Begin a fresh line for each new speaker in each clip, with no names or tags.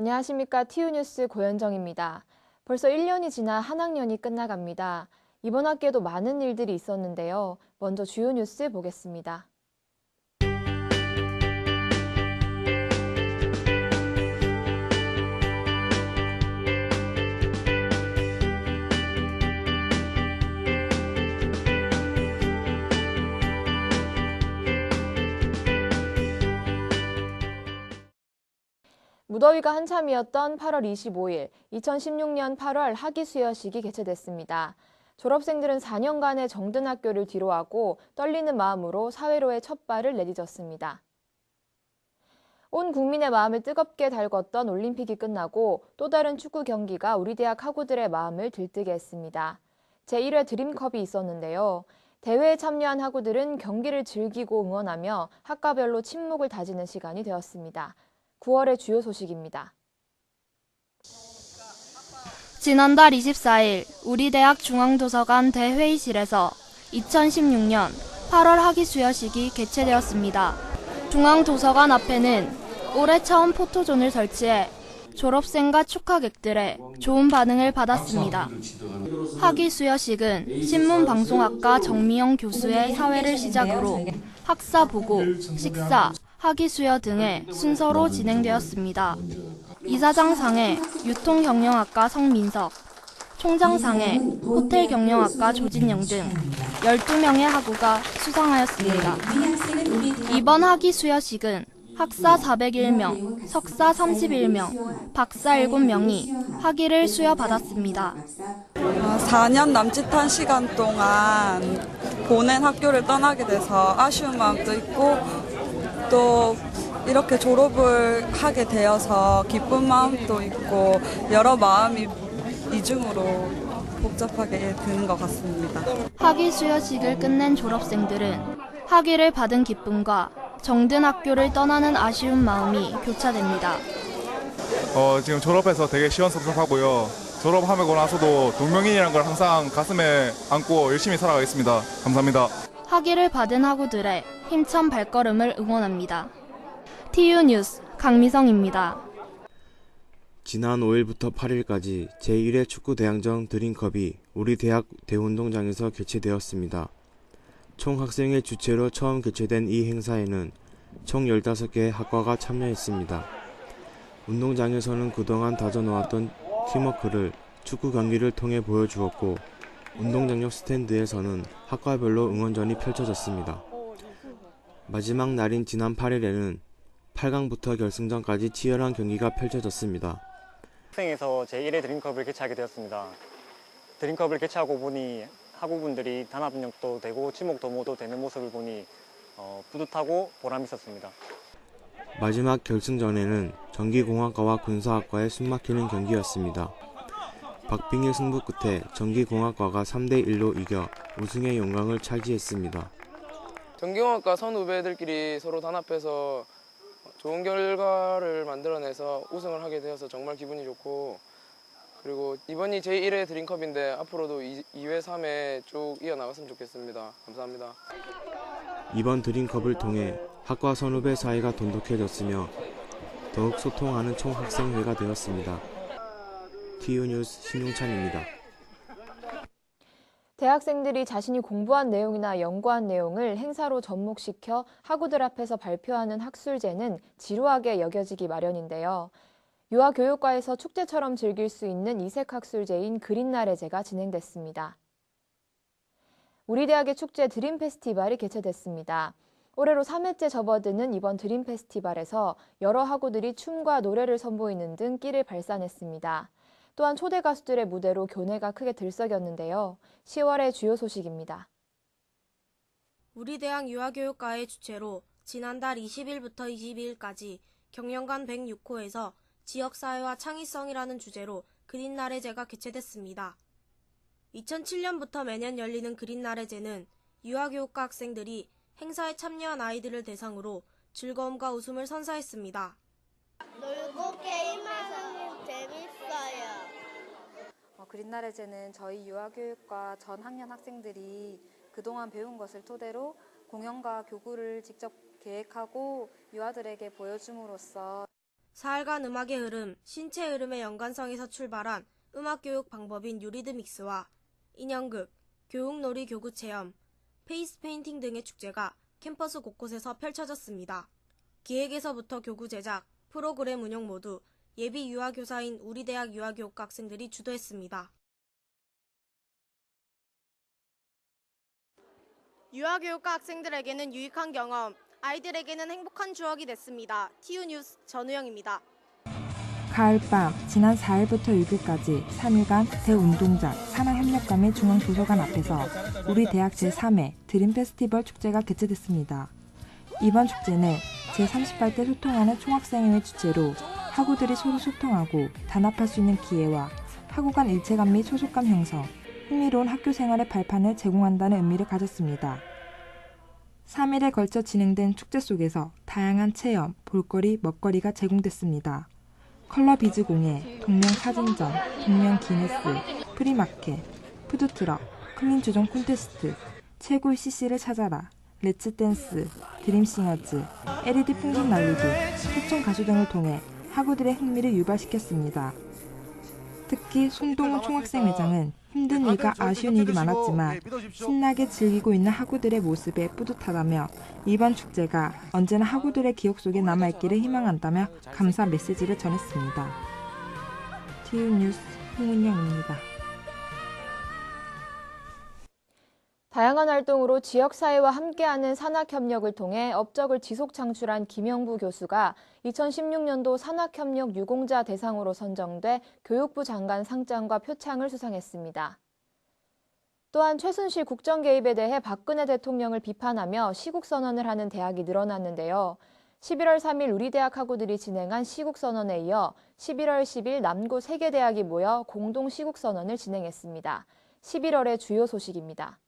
안녕하십니까. 티우뉴스 고현정입니다. 벌써 1년이 지나 한 학년이 끝나갑니다. 이번 학기에도 많은 일들이 있었는데요. 먼저 주요 뉴스 보겠습니다. 무더위가 한참이었던 8월 25일, 2016년 8월 학기 수여식이 개최됐습니다. 졸업생들은 4년간의 정든 학교를 뒤로하고 떨리는 마음으로 사회로의 첫 발을 내디뎠습니다. 온 국민의 마음을 뜨겁게 달궜던 올림픽이 끝나고 또 다른 축구 경기가 우리 대학 학우들의 마음을 들뜨게 했습니다. 제1회 드림컵이 있었는데요. 대회에 참여한 학우들은 경기를 즐기고 응원하며 학과별로 침묵을 다지는 시간이 되었습니다. 9월의 주요 소식입니다.
지난달 24일 우리 대학 중앙도서관 대회의실에서 2016년 8월 학위 수여식이 개최되었습니다. 중앙도서관 앞에는 올해 처음 포토존을 설치해 졸업생과 축하객들의 좋은 반응을 받았습니다. 학위 수여식은 신문방송학과 정미영 교수의 사회를 시작으로 학사 보고, 식사, 학위 수여 등의 순서로 진행되었습니다. 이사장상에 유통경영학과 성민석, 총장상에 호텔경영학과 조진영 등 12명의 학우가 수상하였습니다. 이번 학위 수여식은 학사 401명, 석사 31명, 박사 7명이 학위를 수여받았습니다.
4년 어, 남짓한 시간 동안 보낸 학교를 떠나게 돼서 아쉬운 마음도 있고 또 이렇게 졸업을 하게 되어서 기쁜 마음도 있고 여러 마음이 이중으로 복잡하게 드는 것 같습니다.
학위 수여식을 끝낸 졸업생들은 학위를 받은 기쁨과 정든 학교를 떠나는 아쉬운 마음이 교차됩니다.
어, 지금 졸업해서 되게 시원섭섭하고요. 졸업하고 나서도 동명이인이라는 걸 항상 가슴에 안고 열심히 살아가겠습니다. 감사합니다.
학위를 받은 학우들의 힘찬 발걸음을 응원합니다. TU 뉴스 강미성입니다.
지난 5일부터 8일까지 제1회 축구 대항전 드림컵이 우리 대학 대운동장에서 개최되었습니다. 총 학생의 주최로 처음 개최된 이 행사에는 총 15개의 학과가 참여했습니다. 운동장에서는 그동안 다져놓았던 팀워크를 축구 경기를 통해 보여주었고 운동장역 스탠드에서는 학과별로 응원전이 펼쳐졌습니다. 마지막 날인 지난 8일에는 8강부터 결승전까지 치열한 경기가 펼쳐졌습니다.
학생에서 제1회 드림컵을 개최하게 되었습니다. 드림컵을 개최하고 보니 학우분들이 단합력도 되고 친목 도모도 되는 모습을 보니 어, 뿌듯하고 보람 있었습니다.
마지막 결승전에는 전기공학과와 군사학과의 숨막히는 경기였습니다. 박빙의 승부 끝에 전기공학과가 3대1로 이겨 우승의 영광을 차지했습니다.
전경학과 선후배들끼리 서로 단합해서 좋은 결과를 만들어내서 우승을 하게 되어서 정말 기분이 좋고 그리고 이번이 제1회 드림컵인데 앞으로도 2, 2회, 3회 쭉 이어나갔으면 좋겠습니다. 감사합니다.
이번 드림컵을 통해 학과 선후배 사이가 돈독해졌으며 더욱 소통하는 총학생회가 되었습니다. TU 뉴스 신용찬입니다.
대학생들이 자신이 공부한 내용이나 연구한 내용을 행사로 접목시켜 학우들 앞에서 발표하는 학술제는 지루하게 여겨지기 마련인데요. 유아교육과에서 축제처럼 즐길 수 있는 이색 학술제인 그린날의 제가 진행됐습니다. 우리 대학의 축제 드림 페스티벌이 개최됐습니다. 올해로 3회째 접어드는 이번 드림 페스티벌에서 여러 학우들이 춤과 노래를 선보이는 등 끼를 발산했습니다. 또한 초대 가수들의 무대로 교내가 크게 들썩였는데요. 10월의 주요 소식입니다.
우리 대학 유아교육과의 주최로 지난달 20일부터 22일까지 경영관 106호에서 지역사회와 창의성이라는 주제로 그린날의제가 개최됐습니다. 2007년부터 매년 열리는 그린날의제는 유아교육과 학생들이 행사에 참여한 아이들을 대상으로 즐거움과 웃음을 선사했습니다.
놀고. 어,
그린날의제는 저희 유아교육과 전 학년 학생들이 그동안 배운 것을 토대로 공연과 교구를 직접 계획하고 유아들에게 보여줌으로써
사흘간 음악의 흐름, 신체 흐름의 연관성에서 출발한 음악교육 방법인 유리드믹스와 인형극, 교육놀이 교구 체험, 페이스 페인팅 등의 축제가 캠퍼스 곳곳에서 펼쳐졌습니다. 기획에서부터 교구 제작, 프로그램 운영 모두 예비 유아교사인 우리대학 유아교육과 학생들이 주도했습니다. 유아교육과 학생들에게는 유익한 경험, 아이들에게는 행복한 추억이 됐습니다. TU 뉴스 전우영입니다.
가을밤 지난 4일부터 6일까지 3일간 대운동장 산하협력과 및 중앙도서관 앞에서 우리 대학 제3회 드림 페스티벌 축제가 개최됐습니다. 이번 축제는 제38대 소통하는 총학생회의 주최로 학우들이 서로 소통하고 단합할 수 있는 기회와 학우 간 일체감 및 소속감 형성, 흥미로운 학교 생활의 발판을 제공한다는 의미를 가졌습니다. 3일에 걸쳐 진행된 축제 속에서 다양한 체험, 볼거리, 먹거리가 제공됐습니다. 컬러 비즈 공예, 동명 사진전, 동명 기네스, 프리마켓, 푸드트럭, 클린 주종 콘테스트, 최고의 CC를 찾아라, 렛츠 댄스, 드림싱어즈, LED 풍선 날리기, 소총 가수 등을 통해 학우들의 흥미를 유발시켰습니다. 특히 손동훈 총학생 회장은 힘든 일과 아쉬운 일이 많았지만 신나게 즐기고 있는 학우들의 모습에 뿌듯하다며 이번 축제가 언제나 학우들의 기억 속에 남아있기를 희망한다며 감사 메시지를 전했습니다. TU 뉴스 홍은영입니다.
다양한 활동으로 지역사회와 함께하는 산학협력을 통해 업적을 지속 창출한 김영부 교수가 2016년도 산학협력 유공자 대상으로 선정돼 교육부 장관 상장과 표창을 수상했습니다. 또한 최순실 국정 개입에 대해 박근혜 대통령을 비판하며 시국선언을 하는 대학이 늘어났는데요. 11월 3일 우리 대학 학우들이 진행한 시국선언에 이어 11월 10일 남고 세계대학이 모여 공동 시국선언을 진행했습니다. 11월의 주요 소식입니다.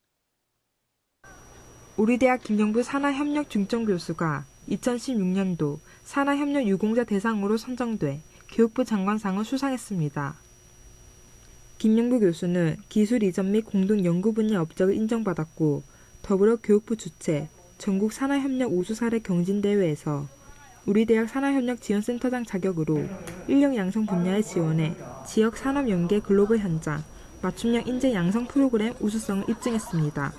우리 대학 김영부 산하협력 중점 교수가 2016년도 산하협력 유공자 대상으로 선정돼 교육부 장관상을 수상했습니다. 김영부 교수는 기술 이전 및 공동 연구 분야 업적을 인정받았고 더불어 교육부 주최 전국 산하협력 우수 사례 경진대회에서 우리 대학 산하협력 지원센터장 자격으로 인력 양성 분야의 지원에 지역 산업 연계 글로벌 현장 맞춤형 인재 양성 프로그램 우수성을 입증했습니다.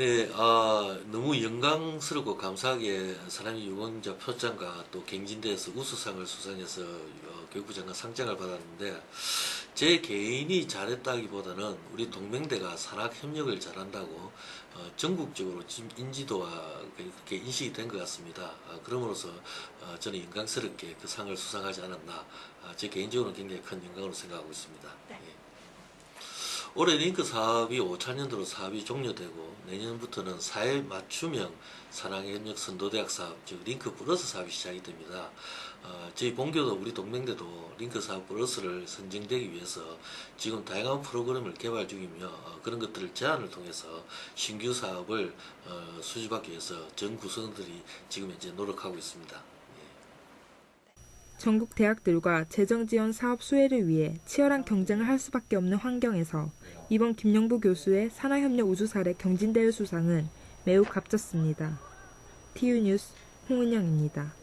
네, 아, 너무 영광스럽고 감사하게 사람이 유공자 표창과 또 경진대에서 우수상을 수상해서 어, 교육부 장관 상장을 받았는데 제 개인이 잘했다기보다는 우리 동맹대가 산학협력을 잘한다고 어, 전국적으로 지- 인지도와 그렇게 인식이 된 것 같습니다. 아, 그럼으로써 어, 저는 영광스럽게 그 상을 수상하지 않았나 아, 제 개인적으로는 굉장히 큰 영광으로 생각하고 있습니다. 예. 올해 링크 사업이 5차년도로 사업이 종료되고 내년부터는 사회 맞춤형 산학협력 선도대학 사업, 즉 링크 플러스 사업이 시작이 됩니다. 어, 저희 본교도 우리 동맹대도 링크 사업 플러스를 선정되기 위해서 지금 다양한 프로그램을 개발 중이며 어, 그런 것들을 제안을 통해서 신규 사업을 어, 수주받기 위해서 전 구성들이 지금 현재 노력하고 있습니다.
전국 대학들과 재정 지원 사업 수혜를 위해 치열한 경쟁을 할 수밖에 없는 환경에서 이번 김영부 교수의 산하협력 우수 사례 경진대회 수상은 매우 값졌습니다. TU 뉴스 홍은영입니다.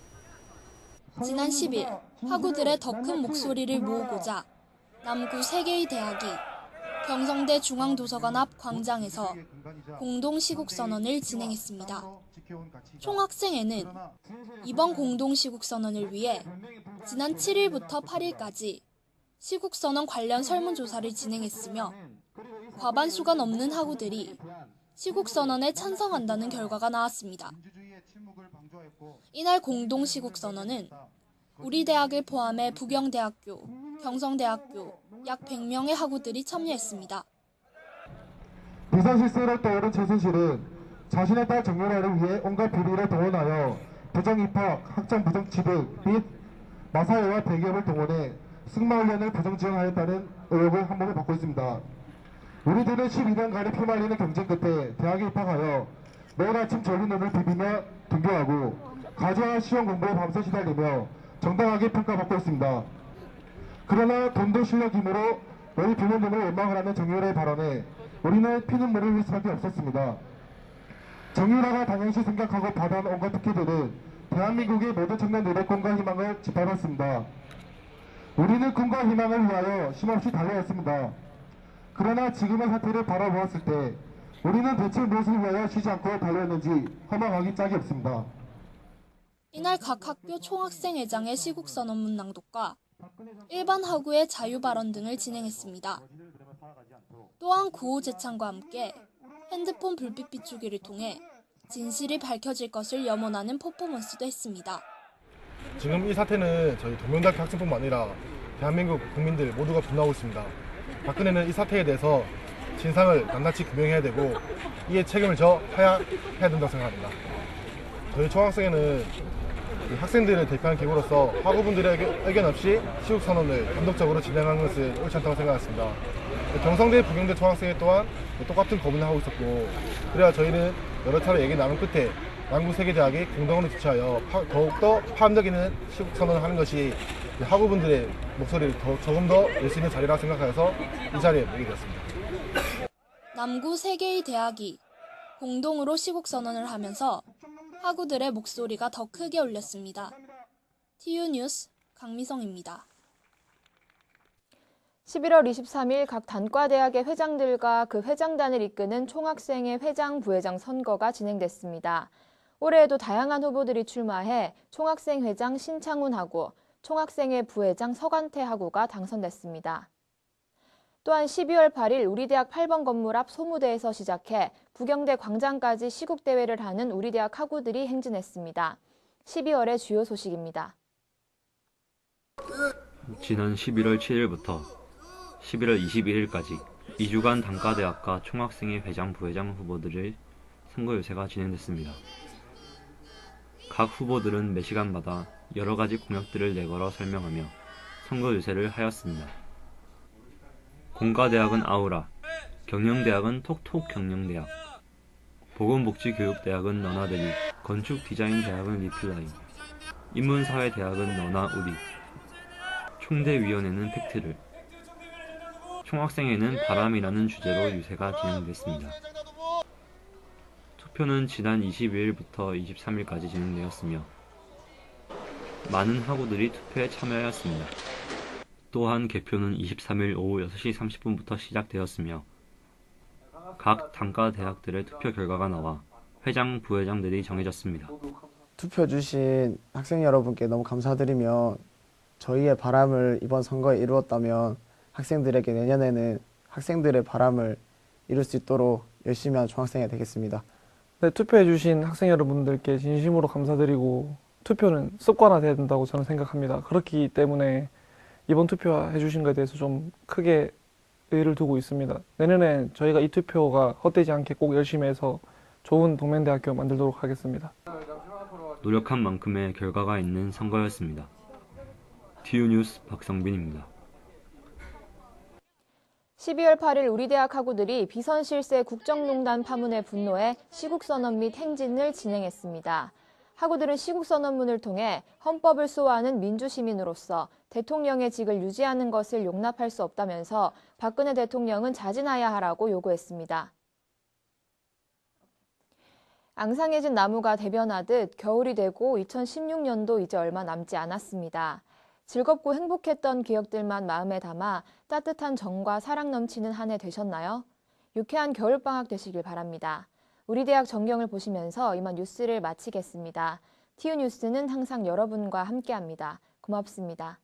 지난 10일 학우들의 더 큰 목소리를 모으고자 남구 세 개의 대학이 경성대 중앙도서관 앞 광장에서 공동 시국 선언을 진행했습니다. 총학생회는 이번 공동 시국 선언을 위해 지난 7일부터 8일까지 시국 선언 관련 설문조사를 진행했으며 과반수가 넘는 학우들이 시국 선언에 찬성한다는 결과가 나왔습니다. 이날 공동 시국 선언은 우리 대학을 포함해 부경대학교, 경성대학교 약 100명의 학우들이 참여했습니다.
실세로 떠오른 최순실은 자신의 딸 정윤아를 위해 온갖 비리를 동원하여 부정 입학, 학점 부정 취득 및 마사회와 대기업을 동원해 승마훈련을 부정 지원하였다는 의혹을 한몸에 받고 있습니다. 우리들은 12년간의 피말리는 경쟁 끝에 대학에 입학하여 매일 아침 졸린 눈을 비비며 등교하고 과제와 시험 공부에 밤새 시달리며 정당하게 평가받고 있습니다. 그러나 돈도 실력이므로 너희 부모님을 원망을 하는 정유라의 발언에 우리는 피눈물을 흘릴 수밖에 없었습니다. 정유라가 당연시 생각하고 받아온 온갖 특혜들은
대한민국의 모든 청년들의 꿈과 희망을 짓밟았습니다. 우리는 꿈과 희망을 위하여 쉼없이 달려왔습니다. 그러나 지금의 사태를 바라보았을 때 우리는 대체 무엇을 위하여 쉬지 않고 달려왔는지 허망하기 짝이 없습니다.
이날 각 학교 총학생회장의 시국선언문 낭독과 일반 학우의 자유 발언 등을 진행했습니다. 또한 구호 제창과 함께 핸드폰 불빛 비추기를 통해 진실이 밝혀질 것을 염원하는 퍼포먼스도 했습니다.
지금 이 사태는 저희 동명대학교 학생뿐만 아니라 대한민국 국민들 모두가 분노하고 있습니다. 박근혜는 이 사태에 대해서 진상을 낱낱이 규명해야 되고 이에 책임을 져야 해야 된다고 생각합니다. 저희 총학생회는 이 학생들을 대표하는 기구로서 학우분들의 의견- 없이 시국 선언을 단독적으로 진행하는 것은 옳지 않다고 생각했습니다. 경성대 부경대 총학생회 또한 똑같은 고민을 하고 있었고 그래야 저희는 여러 차례 얘기 나눈 끝에 남구 세계대학이 공동으로 주최하여 파- 더욱더 있는 시국 선언을 하는 것이 이 학우분들의 목소리를 더, 조금 더 낼 수 있는 자리라 생각하여서 이 자리에 모게 되었습니다.
남구 세 개의 대학이 공동으로 시국 선언을 하면서 학우들의 목소리가 더 크게 울렸습니다. TU 뉴스 강미성입니다.
11월 23일 각 단과대학의 회장들과 그 회장단을 이끄는 총학생회 회장, 부회장 선거가 진행됐습니다. 올해에도 다양한 후보들이 출마해 총학생 회장 신창훈 하고 총학생회 부회장 서관태 하고가 당선됐습니다. 또한 12월 8일 우리 대학 8번 건물 앞 소무대에서 시작해 부경대 광장까지 시국 대회를 하는 우리 대학 학우들이 행진했습니다. 12월의 주요 소식입니다.
지난 11월 7일부터 11월 21일까지 2주간 단과대학과 총학생회 회장, 부회장 후보들의 선거 유세가 진행됐습니다. 각 후보들은 매 시간마다 여러 가지 공약들을 내걸어 설명하며 선거 유세를 하였습니다. 공과대학은 아우라, 경영대학은 톡톡 경영대학, 보건복지교육대학은 너나데리, 건축디자인대학은 리플라이, 인문사회대학은 너나 우리, 총대위원회는 팩트를, 총학생회는 바람이라는 주제로 유세가 진행됐습니다. 투표는 지난 22일부터 23일까지 진행되었으며 많은 학우들이 투표에 참여하였습니다. 또한 개표는 23일 오후 6시 30분부터 시작되었으며 각 단과 대학들의 투표 결과가 나와 회장, 부회장들이 정해졌습니다.
투표 주신 학생 여러분께 너무 감사드리며 저희의 바람을 이번 선거에 이루었다면 학생들에게 내년에는 학생들의 바람을 이룰 수 있도록 열심히 하는 중학생이 되겠습니다.
네, 투표해주신 학생 여러분들께 진심으로 감사드리고 투표는 습관화돼야 된다고 저는 생각합니다. 그렇기 때문에 이번 투표해 주신 것에 대해서 좀 크게 의의를 두고 있습니다. 내년에 저희가 이 투표가 헛되지 않게 꼭 열심히 해서 좋은 동맹대학교 만들도록 하겠습니다.
노력한 만큼의 결과가 있는 선거였습니다. TU 뉴스 박성빈입니다.
12월 8일 우리 대학 학우들이 비선 실세 국정농단 파문에 분노해 시국선언 및 행진을 진행했습니다. 학우들은 시국선언문을 통해 헌법을 수호하는 민주시민으로서 대통령의 직을 유지하는 것을 용납할 수 없다면서 박근혜 대통령은 자진하야 하라고 요구했습니다. 앙상해진 나무가 대변하듯 겨울이 되고 2016년도 이제 얼마 남지 않았습니다. 즐겁고 행복했던 기억들만 마음에 담아 따뜻한 정과 사랑 넘치는 한 해 되셨나요? 유쾌한 겨울방학 되시길 바랍니다. 우리 대학 전경을 보시면서 이만 뉴스를 마치겠습니다. TU 뉴스는 항상 여러분과 함께합니다. 고맙습니다.